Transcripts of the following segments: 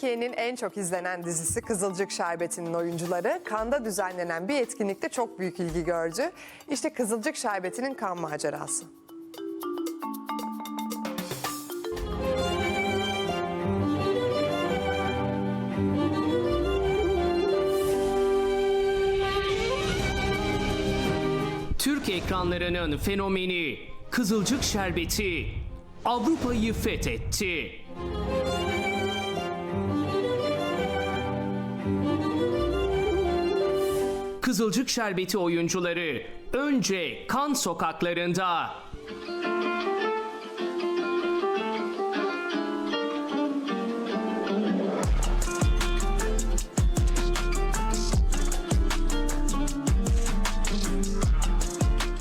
Türkiye'nin en çok izlenen dizisi Kızılcık Şerbeti'nin oyuncuları Kanda düzenlenen bir etkinlikte çok büyük ilgi gördü. İşte Kızılcık Şerbeti'nin kan macerası. Türk ekranlarının fenomeni Kızılcık Şerbeti Avrupa'yı fethetti. Kızılcık Şerbeti oyuncuları önce kan sokaklarında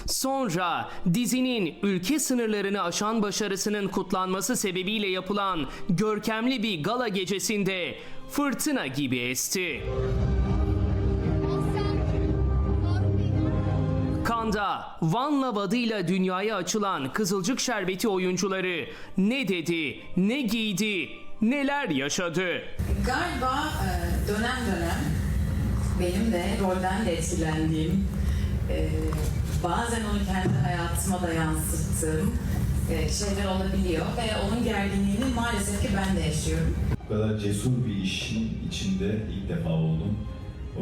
Sonra dizinin ülke sınırlarını aşan başarısının kutlanması sebebiyle yapılan görkemli bir gala gecesinde fırtına gibi esti. Kanda Van'la vadıyla dünyaya açılan Kızılcık Şerbeti oyuncuları ne dedi, ne giydi, neler yaşadı. Galiba e, dönem dönem benim de rolden de etkilendiğim, e, bazen onu kendi hayatıma da yansıttığım e, şeyler olabiliyor ve onun gerginliğini maalesef ki ben de yaşıyorum. Bu kadar cesur bir işin içinde ilk defa oldum.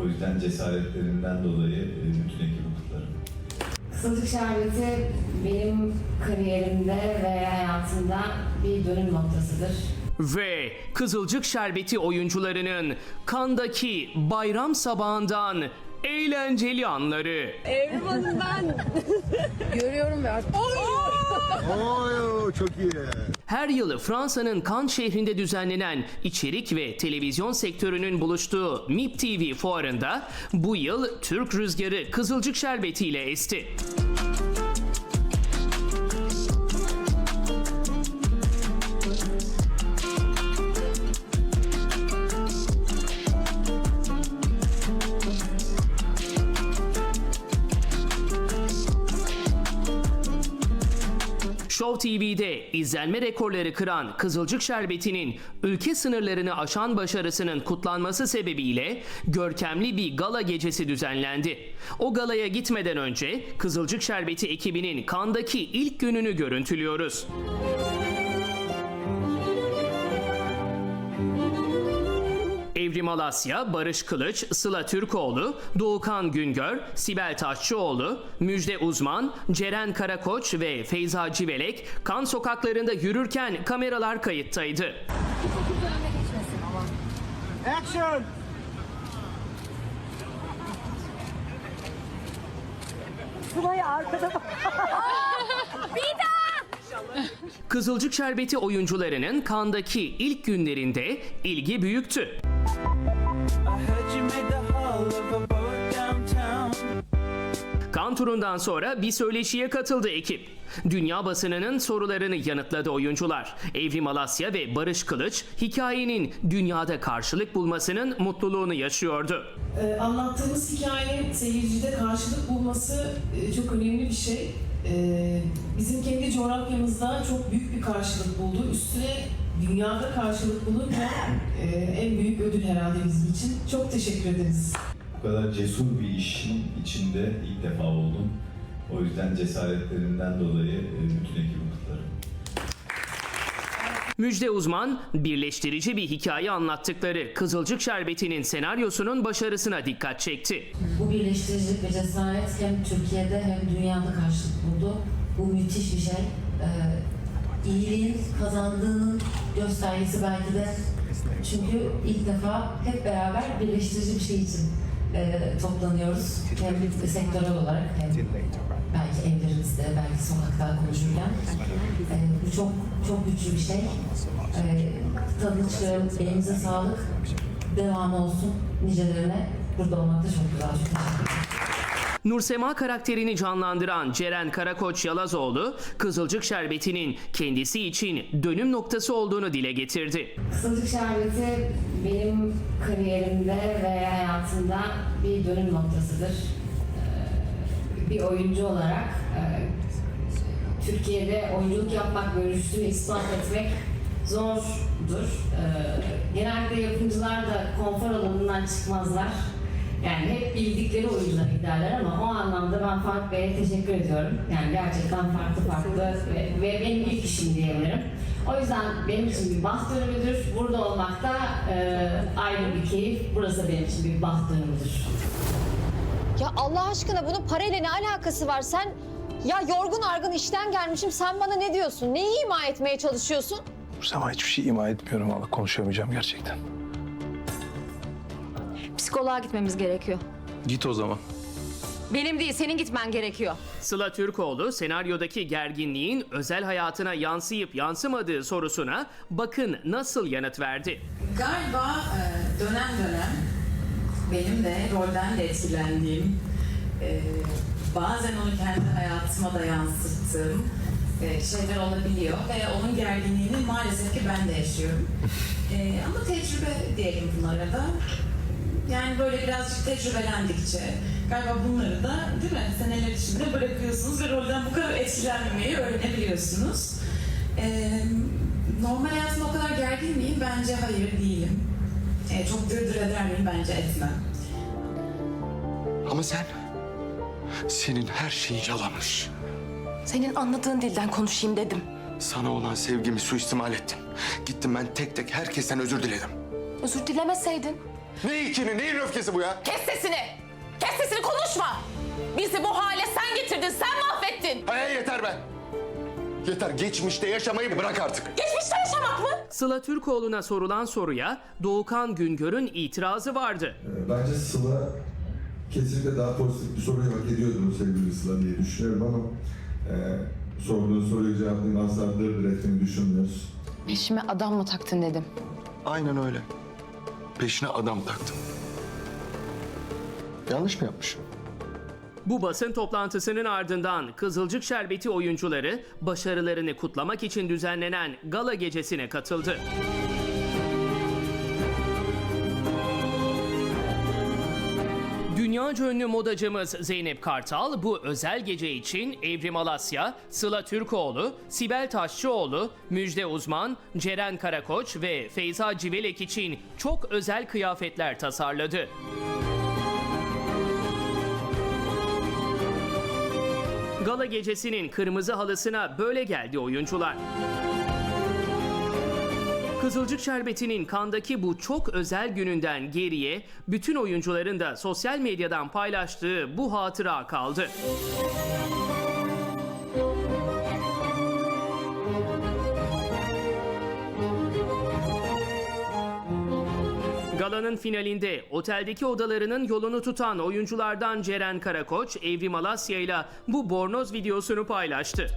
O yüzden cesaretlerinden dolayı bütün ekibi kutlarım. Kızılcık Şerbeti benim kariyerimde ve hayatımda bir dönüm noktasıdır. Ve Kızılcık Şerbeti oyuncularının kandaki bayram sabahından eğlenceli anları. Evriman'ı ben görüyorum ve artık... Oy çok iyi. Her yıl Fransa'nın Cannes şehrinde düzenlenen içerik ve televizyon sektörünün buluştuğu MIP TV fuarında bu yıl Türk rüzgarı Kızılcık Şerbeti ile esti. Show TV'de izlenme rekorları kıran Kızılcık Şerbeti'nin ülke sınırlarını aşan başarısının kutlanması sebebiyle görkemli bir gala gecesi düzenlendi. O galaya gitmeden önce Kızılcık Şerbeti ekibinin kandaki ilk gününü görüntülüyoruz. Evrim Alasya, Barış Kılıç, Sıla Türkoğlu, Doğukan Güngör, Sibel Taşçıoğlu, Müjde Uzman, Ceren Karakoç ve Feyza Civelek kan sokaklarında yürürken kameralar kayıttaydı. Action. Kızılcık Şerbeti oyuncularının kandaki ilk günlerinde ilgi büyüktü. Kan turundan sonra bir söyleşiye katıldı ekip. Dünya basınının sorularını yanıtladı oyuncular. Evrim Alasya ve Barış Kılıç hikayenin dünyada karşılık bulmasının mutluluğunu yaşıyordu. Ee, anlattığımız hikayenin seyircide karşılık bulması e, çok önemli bir şey. Ee, bizim kendi coğrafyamızda çok büyük bir karşılık buldu. Üstüne dünyada karşılık bulunca e, en büyük ödül herhalde bizim için. Çok teşekkür ederiz. Kadar cesur bir işin içinde ilk defa oldum. O yüzden cesaretlerinden dolayı e, bütün ekibi kutlarım. Müjde Uzman, birleştirici bir hikaye anlattıkları Kızılcık Şerbeti'nin senaryosunun başarısına dikkat çekti. Bu birleştiricilik ve cesaret hem Türkiye'de hem dünyada karşılık buldu. Bu müthiş bir şey. Ee, iyiliğin kazandığının göstergesi belki de. Çünkü ilk defa hep beraber birleştirici bir şey için e, toplanıyoruz. Hem sektörel olarak hem belki evlerimizde, belki sokakta konuşurken. E, bu çok çok güçlü bir şey. E, tadını çıkaralım, elinize sağlık. Devamı olsun nicelerine. Burada olmak da çok güzel. Çok teşekkür ederim. Nursema karakterini canlandıran Ceren Karakoç Yalazoğlu, Kızılcık Şerbeti'nin kendisi için dönüm noktası olduğunu dile getirdi. Kızılcık Şerbeti benim kariyerimde ve hayatımda bir dönüm noktasıdır. Ee, Bir oyuncu olarak e, Türkiye'de oyunculuk yapmak ve rüştünü ispat etmek zor budur. Ee, genellikle yapımcılar da konfor alanından çıkmazlar. Yani hep bildikleri oyunculara giderler ama o anlamda ben Faruk Bey'e teşekkür ediyorum. Yani gerçekten farklı farklı ve, ve benim ilk işim diyebilirim. O yüzden benim için bir baht dönümüdür. Burada olmak da e, ayrı bir keyif. Burası benim için bir baht dönümüdür. Ya Allah aşkına bunun parayla ne alakası var? Sen ya yorgun argın işten gelmişim sen bana ne diyorsun? Neyi ima etmeye çalışıyorsun? Ama hiçbir şey ima etmiyorum valla konuşamayacağım gerçekten. Psikoloğa gitmemiz gerekiyor. Git o zaman. Benim değil senin gitmen gerekiyor. Sıla Türkoğlu senaryodaki gerginliğin özel hayatına yansıyıp yansımadığı sorusuna bakın nasıl yanıt verdi. Galiba e, dönem dönem benim de rolden de etkilendiğim, e, bazen onu kendi hayatıma da yansıttığım e, şeyler olabiliyor ve onun gerginliğini maalesef ki ben de yaşıyorum. E, ama tecrübe diyelim bunlara da. Yani böyle birazcık tecrübelendikçe galiba bunları da değil mi seneler içinde bırakıyorsunuz ve rolden bu kadar etkilenmemeyi öğrenebiliyorsunuz. Ee, normal hayatımda o kadar gergin miyim? Bence hayır değilim. Ee, çok dırdır eder miyim? Bence etmem. Ama sen, senin her şeyin yalanmış. Senin anladığın dilden konuşayım dedim. Sana olan sevgimi suistimal ettin. Gittim ben tek tek herkesten özür diledim. Özür dilemeseydin. Ne ikini, neyin öfkesi bu ya? Kes sesini. Kes sesini konuşma. Bizi bu hale sen getirdin, sen mahvettin. Hey yeter be! Yeter, geçmişte yaşamayı bırak artık. Geçmişte yaşamak mı? Sıla Türkoğlu'na sorulan soruya Doğukan Güngör'ün itirazı vardı. Ee, Bence Sıla kesinlikle daha pozitif bir soruyu hak ediyordu sevgili Sıla diye düşünüyorum ama e, sorduğun soruyu cevaplayayım asla dırdır ettiğini düşünmüyoruz. Peşime adam mı taktın dedim. Aynen öyle. Peşine adam taktım. Yanlış mı yapmışım? Bu basın toplantısının ardından Kızılcık Şerbeti oyuncuları başarılarını kutlamak için düzenlenen gala gecesine katıldı. Dünyaca ünlü modacımız Zeynep Kartal bu özel gece için Evrim Alasya, Sıla Türkoğlu, Sibel Taşçıoğlu, Müjde Uzman, Ceren Karakoç ve Feyza Civelek için çok özel kıyafetler tasarladı. Gala gecesinin kırmızı halısına böyle geldi oyuncular. Kızılcık Şerbeti'nin kandaki bu çok özel gününden geriye bütün oyuncuların da sosyal medyadan paylaştığı bu hatıra kaldı. Galanın finalinde oteldeki odalarının yolunu tutan oyunculardan Ceren Karakoç, Evrim Alasya ile bu bornoz videosunu paylaştı.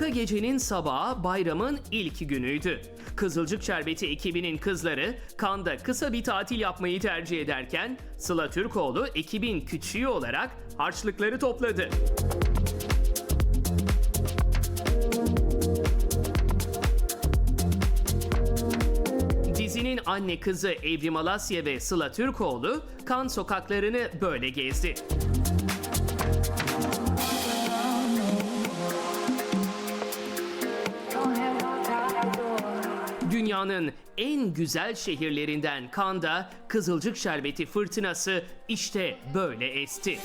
Harika gecenin sabahı bayramın ilk günüydü. Kızılcık Şerbeti ekibinin kızları Kanda kısa bir tatil yapmayı tercih ederken Sıla Türkoğlu ekibin küçüğü olarak harçlıkları topladı. Dizinin anne kızı Evrim Alasya ve Sıla Türkoğlu kan sokaklarını böyle gezdi. Dünyanın en güzel şehirlerinden Kanda Kızılcık Şerbeti fırtınası işte böyle esti.